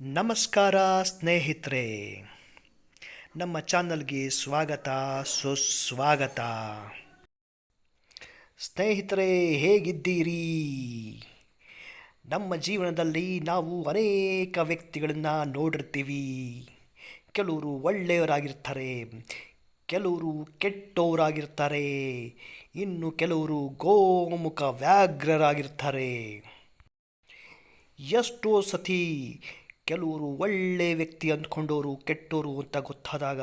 ನಮಸ್ಕಾರ ಸ್ನೇಹಿತರೆ. ನಮ್ಮ ಚಾನಲ್ಗೆ ಸ್ವಾಗತ, ಸುಸ್ವಾಗತ. ಸ್ನೇಹಿತರೆ, ಹೇಗಿದ್ದೀರಿ? ನಮ್ಮ ಜೀವನದಲ್ಲಿ ನಾವು ಅನೇಕ ವ್ಯಕ್ತಿಗಳನ್ನು ನೋಡಿರ್ತೀವಿ. ಕೆಲವರು ಒಳ್ಳೆಯವರಾಗಿರ್ತಾರೆ, ಕೆಲವರು ಕೆಟ್ಟವರಾಗಿರ್ತಾರೆ, ಇನ್ನು ಕೆಲವರು ಗೋಮುಖ ವ್ಯಾಘ್ರರಾಗಿರ್ತಾರೆ. ಎಷ್ಟೋ ಸತಿ ಕೆಲವರು ಒಳ್ಳೆ ವ್ಯಕ್ತಿ ಅಂದ್ಕೊಂಡವರು ಕೆಟ್ಟೋರು ಅಂತ ಗೊತ್ತಾದಾಗ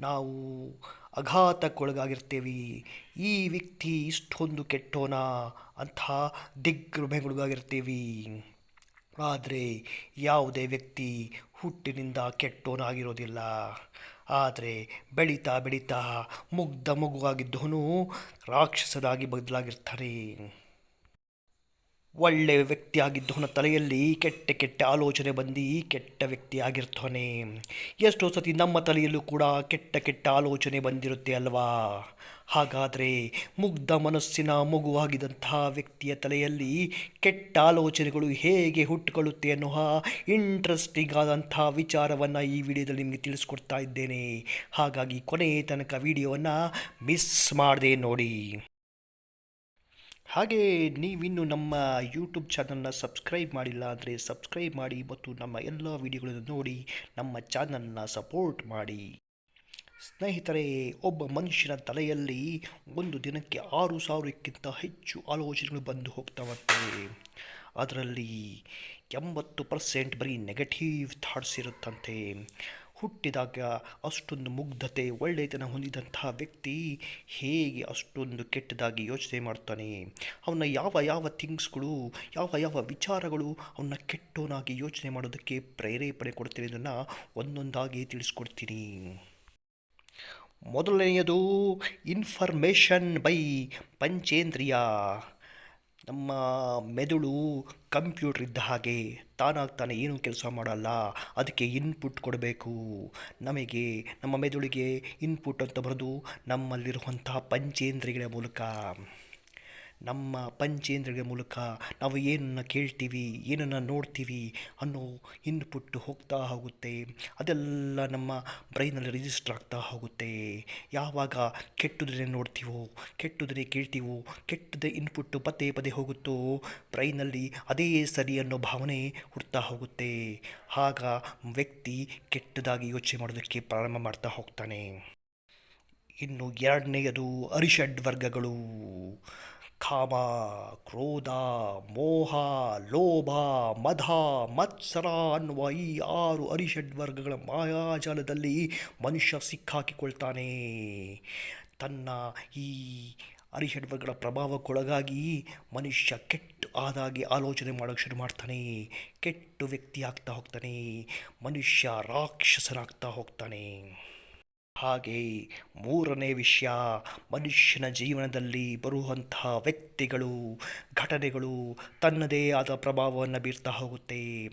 ನಾವು ಅಘಾತಕ್ಕೊಳಗಾಗಿರ್ತೇವೆ. ಈ ವ್ಯಕ್ತಿ ಇಷ್ಟೊಂದು ಕೆಟ್ಟೋನ ಅಂತ ದಿಗ್ಭ್ರಮೆಗೊಳಗಾಗಿರ್ತೀವಿ. ಆದರೆ ಯಾವುದೇ ವ್ಯಕ್ತಿ ಹುಟ್ಟಿನಿಂದ ಕೆಟ್ಟೋನಾಗಿರೋದಿಲ್ಲ. ಆದರೆ ಬೆಳೀತಾ ಬೆಳೀತಾ ಮುಗ್ಧ ಮಗುವಾಗಿದ್ದವನು ರಾಕ್ಷಸನಾಗಿ ಬದಲಾಗಿರ್ತಾನೆ. ಒಳ್ಳೆಯ ವ್ಯಕ್ತಿಯಾಗಿದ್ದವನ ತಲೆಯಲ್ಲಿ ಕೆಟ್ಟ ಕೆಟ್ಟ ಆಲೋಚನೆ ಬಂದು ಕೆಟ್ಟ ವ್ಯಕ್ತಿಯಾಗಿರ್ತಾನೆ ಎಷ್ಟೋ ಸತಿ ನಮ್ಮ ತಲೆಯಲ್ಲೂ ಕೂಡ ಕೆಟ್ಟ ಕೆಟ್ಟ ಆಲೋಚನೆ ಬಂದಿರುತ್ತೆ ಅಲ್ವಾ? ಹಾಗಾದರೆ ಮುಗ್ಧ ಮನಸ್ಸಿನ ಮಗುವಾಗಿದ್ದಂತಹ ವ್ಯಕ್ತಿಯ ತಲೆಯಲ್ಲಿ ಕೆಟ್ಟ ಆಲೋಚನೆಗಳು ಹೇಗೆ ಹುಟ್ಟುಕೊಳ್ಳುತ್ತೆ ಅನ್ನುವ ಇಂಟ್ರೆಸ್ಟಿಂಗ್ ಆದಂಥ ವಿಚಾರವನ್ನು ಈ ವಿಡಿಯೋದಲ್ಲಿ ನಿಮಗೆ ತಿಳಿಸ್ಕೊಡ್ತಾ ಇದ್ದೇನೆ. ಹಾಗಾಗಿ ಕೊನೆಯ ತನಕ ವಿಡಿಯೋವನ್ನು ಮಿಸ್ ಮಾಡದೆ ನೋಡಿ. ಹಾಗೆ ನೀವಿನ್ನು ನಮ್ಮ ಯೂಟ್ಯೂಬ್ ಚಾನಲ್ನ ಸಬ್ಸ್ಕ್ರೈಬ್ ಮಾಡಿಲ್ಲ ಅಂದರೆ ಸಬ್ಸ್ಕ್ರೈಬ್ ಮಾಡಿ ಮತ್ತು ನಮ್ಮ ಎಲ್ಲ ವಿಡಿಯೋಗಳನ್ನು ನೋಡಿ ನಮ್ಮ ಚಾನಲ್ನ ಸಪೋರ್ಟ್ ಮಾಡಿ. ಸ್ನೇಹಿತರೆ, ಒಬ್ಬ ಮನುಷ್ಯನ ತಲೆಯಲ್ಲಿ ಒಂದು ದಿನಕ್ಕೆ ಆರು ಸಾವಿರಕ್ಕಿಂತ ಹೆಚ್ಚು ಆಲೋಚನೆಗಳು ಬಂದು ಹೋಗ್ತಾವಂತೆ. ಅದರಲ್ಲಿ ಎಂಬತ್ತು ಪರ್ಸೆಂಟ್ ಬರೀ ನೆಗೆಟಿವ್ ಥಾಟ್ಸ್ ಇರುತ್ತಂತೆ. ಹುಟ್ಟಿದಾಗ ಅಷ್ಟೊಂದು ಮುಗ್ಧತೆ ಒಳ್ಳೆಯತನ ಹೊಂದಿದಂತಹ ವ್ಯಕ್ತಿ ಹೇಗೆ ಅಷ್ಟೊಂದು ಕೆಟ್ಟದಾಗಿ ಯೋಚನೆ ಮಾಡ್ತಾನೆ? ಅವನ ಯಾವ ಯಾವ ಥಿಂಗ್ಸ್ಗಳು, ಯಾವ ಯಾವ ವಿಚಾರಗಳು ಅವನ್ನ ಕೆಟ್ಟೋನಾಗಿ ಯೋಚನೆ ಮಾಡೋದಕ್ಕೆ ಪ್ರೇರೇಪಣೆ ಕೊಡ್ತೀನಿ ಅದನ್ನು ಒಂದೊಂದಾಗಿ ತಿಳಿಸ್ಕೊಡ್ತೀನಿ. ಮೊದಲನೆಯದು, ಇನ್ಫರ್ಮೇಷನ್ ಬೈ ಪಂಚೇಂದ್ರಿಯ. ನಮ್ಮ ಮೆದುಳು ಕಂಪ್ಯೂಟರ್ ಇದ್ದ ಹಾಗೆ ತಾನಾಗಿ ತಾನೇ ಏನೂ ಕೆಲಸ ಮಾಡಲ್ಲ. ಅದಕ್ಕೆ ಇನ್ಪುಟ್ ಕೊಡಬೇಕು. ನಮಗೆ ನಮ್ಮ ಮೆದುಳಿಗೆ ಇನ್ಪುಟ್ ಅಂತ ಬರೋದು ನಮ್ಮಲ್ಲಿರುವಂತಹ ಪಂಚೇಂದ್ರಿಯಗಳ ಮೂಲಕ. ನಮ್ಮ ಪಂಚೇಂದ್ರಗಳ ಮೂಲಕ ನಾವು ಏನನ್ನು ಕೇಳ್ತೀವಿ, ಏನನ್ನು ನೋಡ್ತೀವಿ ಅನ್ನೋ ಇನ್ಪುಟ್ ಹೋಗ್ತಾ ಹೋಗುತ್ತೆ. ಅದೆಲ್ಲ ನಮ್ಮ ಬ್ರೈನಲ್ಲಿ ರಿಜಿಸ್ಟರ್ ಆಗ್ತಾ ಹೋಗುತ್ತೆ. ಯಾವಾಗ ಕೆಟ್ಟದನ್ನೇ ನೋಡ್ತೀವೋ, ಕೆಟ್ಟದನ್ನೇ ಕೇಳ್ತೀವೋ ಕೆಟ್ಟದ ಇನ್ಪುಟ್ಟು ಪದೇ ಪದೇ ಹೋಗುತ್ತೋ ಬ್ರೈನಲ್ಲಿ ಅದೇ ಸರಿ ಅನ್ನೋ ಭಾವನೆ ಹುಡ್ತಾ ಹೋಗುತ್ತೆ. ಆಗ ವ್ಯಕ್ತಿ ಕೆಟ್ಟದಾಗಿ ಯೋಚನೆ ಮಾಡೋದಕ್ಕೆ ಪ್ರಾರಂಭ ಮಾಡ್ತಾ ಹೋಗ್ತಾನೆ. ಇನ್ನು ಎರಡನೆಯದು ಅರಿಷಡ್ ವರ್ಗಗಳು. ಕಾಮ ಕ್ರೋಧ, ಮೋಹ, ಲೋಭ, ಮಧ, ಮತ್ಸರ ಅನ್ನುವ ಈ ಆರು ಅರಿಷಡ್ ವರ್ಗಗಳ ಮಾಯಾಜಾಲದಲ್ಲಿ ಮನುಷ್ಯ ಸಿಕ್ಕಾಕಿಕೊಳ್ತಾನೆ. ತನ್ನ ಈ ಅರಿಷಡ್ವರ್ಗಗಳ ಪ್ರಭಾವಕ್ಕೊಳಗಾಗಿ ಮನುಷ್ಯ ಕೆಟ್ಟು ಆದಾಗಿ ಆಲೋಚನೆ ಮಾಡೋಕ್ಕೆ ಶುರು ಮಾಡ್ತಾನೆ. ಕೆಟ್ಟು ವ್ಯಕ್ತಿ ಆಗ್ತಾ ಹೋಗ್ತಾನೆ. ಮನುಷ್ಯ ರಾಕ್ಷಸನಾಗ್ತಾ ಹೋಗ್ತಾನೆ. ಹಾಗೆ ಮೂರನೇ ವಿಷಯ, ಮನುಷ್ಯನ ಜೀವನದಲ್ಲಿ ಬರುವಂತಹ ವ್ಯಕ್ತಿಗಳು, ಘಟನೆಗಳು ತನ್ನದೇ ಆದ ಪ್ರಭಾವವನ್ನು ಬೀರ್ತಾ ಹೋಗುತ್ತೆ.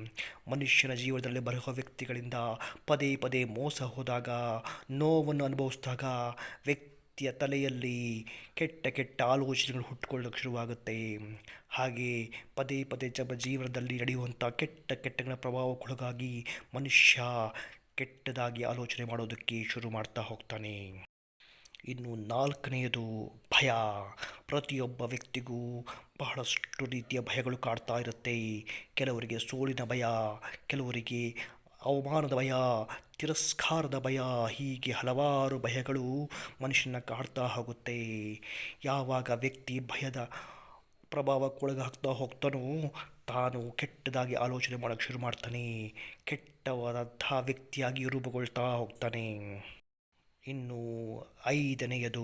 ಮನುಷ್ಯನ ಜೀವನದಲ್ಲಿ ಬರುವ ವ್ಯಕ್ತಿಗಳಿಂದ ಪದೇ ಪದೇ ಮೋಸ ಹೋದಾಗ, ನೋವನ್ನು ಅನುಭವಿಸಿದಾಗ ವ್ಯಕ್ತಿಯ ತಲೆಯಲ್ಲಿ ಕೆಟ್ಟ ಕೆಟ್ಟ ಆಲೋಚನೆಗಳು ಹುಟ್ಟುಕೊಳ್ಳೋಕೆ ಶುರುವಾಗುತ್ತೆ. ಹಾಗೆ ಪದೇ ಪದೇ ಜಮ ಜೀವನದಲ್ಲಿ ನಡೆಯುವಂಥ ಕೆಟ್ಟ ಕೆಟ್ಟಗಳ ಪ್ರಭಾವಕ್ಕೊಳಗಾಗಿ ಮನುಷ್ಯ ಕೆಟ್ಟದಾಗಿ ಆಲೋಚನೆ ಮಾಡೋದಕ್ಕೆ ಶುರು ಮಾಡ್ತಾ ಹೋಗ್ತಾನೆ. ಇನ್ನು ನಾಲ್ಕನೆಯದು ಭಯ. ಪ್ರತಿಯೊಬ್ಬ ವ್ಯಕ್ತಿಗೂ ಬಹಳಷ್ಟು ರೀತಿಯ ಭಯಗಳು ಕಾಡ್ತಾ ಇರುತ್ತೆ. ಕೆಲವರಿಗೆ ಸೋಲಿನ ಭಯ, ಕೆಲವರಿಗೆ ಅವಮಾನದ ಭಯ, ತಿರಸ್ಕಾರದ ಭಯ, ಹೀಗೆ ಹಲವಾರು ಭಯಗಳು ಮನುಷ್ಯನ ಕಾಡ್ತಾ ಹೋಗುತ್ತೆ. ಯಾವಾಗ ವ್ಯಕ್ತಿ ಭಯದ ಪ್ರಭಾವಕ್ಕೊಳಗಾಗ್ತಾ ಹೋಗ್ತಾನೋ ತಾನು ಕೆಟ್ಟದಾಗಿ ಆಲೋಚನೆ ಮಾಡೋಕ್ಕೆ ಶುರು ಮಾಡ್ತಾನೆ. ಕೆಟ್ಟವಾದಂಥ ವ್ಯಕ್ತಿಯಾಗಿ ರೂಪುಗೊಳ್ತಾ ಹೋಗ್ತಾನೆ. ಇನ್ನು ಐದನೆಯದು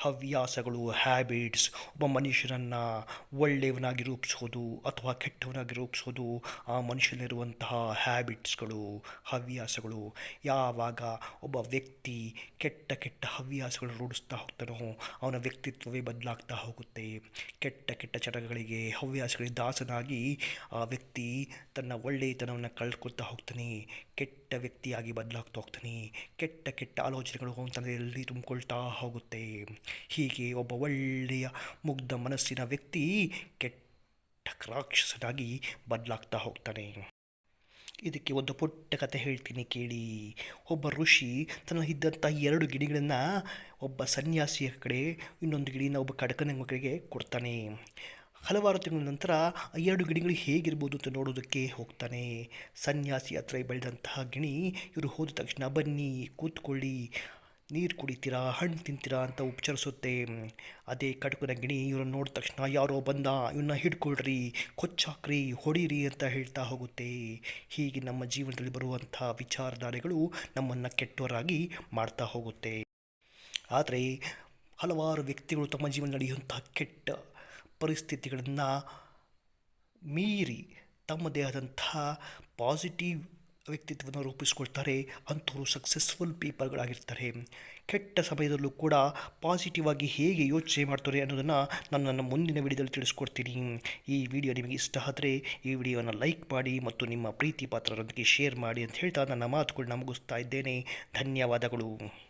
ಹವ್ಯಾಸಗಳು ಹ್ಯಾಬಿಟ್ಸ್ ಒಬ್ಬ ಮನುಷ್ಯನನ್ನು ಒಳ್ಳೆಯವನಾಗಿ ರೂಪಿಸೋದು ಅಥವಾ ಕೆಟ್ಟವನಾಗಿ ರೂಪಿಸೋದು ಆ ಮನುಷ್ಯನಲ್ಲಿರುವಂತಹ ಹ್ಯಾಬಿಟ್ಸ್ಗಳು ಹವ್ಯಾಸಗಳು. ಯಾವಾಗ ಒಬ್ಬ ವ್ಯಕ್ತಿ ಕೆಟ್ಟ ಕೆಟ್ಟ ಹವ್ಯಾಸಗಳು ರೂಢಿಸ್ತಾ ಹೋಗ್ತಾನೋ ಅವನ ವ್ಯಕ್ತಿತ್ವವೇ ಬದಲಾಗ್ತಾ ಹೋಗುತ್ತೆ. ಕೆಟ್ಟ ಕೆಟ್ಟ ಚಟಗಳಿಗೆ ಹವ್ಯಾಸಗಳಿಗೆ ದಾಸನಾಗಿ ಆ ವ್ಯಕ್ತಿ ತನ್ನ ಒಳ್ಳೆಯತನವನ್ನು ಕಳ್ಕೊಳ್ತಾ ಹೋಗ್ತಾನೆ. ಕೆಟ್ಟ ವ್ಯಕ್ತಿಯಾಗಿ ಬದಲಾಗ್ತಾ ಹೋಗ್ತಾನೆ. ಕೆಟ್ಟ ಕೆಟ್ಟ ಆಲೋಚನೆಗಳು ತಲೆಯಲ್ಲಿ ತುಂಬಿಕೊಳ್ತಾ ಹೋಗುತ್ತೆ. ಹೀಗೆ ಒಬ್ಬ ಒಳ್ಳೆಯ ಮುಗ್ಧ ಮನಸ್ಸಿನ ವ್ಯಕ್ತಿ ಕೆಟ್ಟ ರಾಕ್ಷಸನಾಗಿ ಬದಲಾಗ್ತಾ ಹೋಗ್ತಾನೆ. ಇದಕ್ಕೆ ಒಂದು ಪುಟ್ಟ ಕತೆ ಹೇಳ್ತೀನಿ ಕೇಳಿ. ಒಬ್ಬ ಋಷಿ ತನ್ನ ಇದ್ದಂಥ ಎರಡು ಗಿಣಿಗಳನ್ನು ಒಬ್ಬ ಸನ್ಯಾಸಿಯ ಕಡೆ ಇನ್ನೊಂದು ಗಿಡಿನ ಒಬ್ಬ ಕಡಕನ ಮಕ್ಕಳಿಗೆ ಕೊಡ್ತಾನೆ. ಹಲವಾರು ತಿಂಗಳ ನಂತರ ಆ ಎರಡು ಗಿಣಿಗಳು ಹೇಗಿರ್ಬೋದು ಅಂತ ನೋಡೋದಕ್ಕೆ ಹೋಗ್ತಾನೆ. ಸನ್ಯಾಸಿ ಹತ್ರ ಬೆಳೆದಂತಹ ಗಿಣಿ ಇವರು ಹೋದ ತಕ್ಷಣ ಬನ್ನಿ, ಕೂತ್ಕೊಳ್ಳಿ. ನೀರು ಕುಡಿತೀರಾ, ಹಣ್ಣು ತಿಂತೀರಾ ಅಂತ ಉಪಚರಿಸುತ್ತೆ. ಅದೇ ಕಟುಕನ ಗಿಣಿ ಇವ್ರನ್ನ ನೋಡಿದ ತಕ್ಷಣ ಯಾರೋ ಬಂದ ಇವನ್ನ ಹಿಡ್ಕೊಳ್ರಿ, ಕೊಚ್ಚಾಕ್ರಿ, ಹೊಡೀರಿ ಅಂತ ಹೇಳ್ತಾ ಹೋಗುತ್ತೆ. ಹೀಗೆ ನಮ್ಮ ಜೀವನದಲ್ಲಿ ಬರುವಂಥ ವಿಚಾರಧಾರೆಗಳು ನಮ್ಮನ್ನು ಕೆಟ್ಟವರಾಗಿ ಮಾಡ್ತಾ ಹೋಗುತ್ತೆ. ಆದರೆ, ಹಲವಾರು ವ್ಯಕ್ತಿಗಳು ತಮ್ಮ ಜೀವನ ನಡೆಯುವಂಥ ಕೆಟ್ಟ ಪರಿಸ್ಥಿತಿಗಳನ್ನು ಮೀರಿ ತಮ್ಮದೇ ಆದಂಥ ಪಾಸಿಟಿವ್ ವ್ಯಕ್ತಿತ್ವವನ್ನು ರೂಪಿಸ್ಕೊಳ್ತಾರೆ, ಅಂಥವರು ಸಕ್ಸಸ್ಫುಲ್ ಪೀಪಲ್ಗಳಾಗಿರ್ತಾರೆ. ಕೆಟ್ಟ ಸಮಯದಲ್ಲೂ ಕೂಡ ಪಾಸಿಟಿವ್ ಆಗಿ ಹೇಗೆ ಯೋಚನೆ ಮಾಡ್ತಾರೆ ಅನ್ನೋದನ್ನು ನಾನು ನನ್ನ ಮುಂದಿನ ವಿಡಿಯೋದಲ್ಲಿ ತಿಳಿಸ್ಕೊಡ್ತೀನಿ. ಈ ವಿಡಿಯೋ ನಿಮಗೆ ಇಷ್ಟ ಆದರೆ ಈ ವಿಡಿಯೋನ ಲೈಕ್ ಮಾಡಿ ಮತ್ತು ನಿಮ್ಮ ಪ್ರೀತಿ ಪಾತ್ರರೊಂದಿಗೆ ಶೇರ್ ಮಾಡಿ ಅಂತ ಹೇಳ್ತಾ ನನ್ನ ಮಾತುಗಳನ್ನ ಮುಗಿಸ್ತಾ ಇದ್ದೇನೆ. ಧನ್ಯವಾದಗಳು.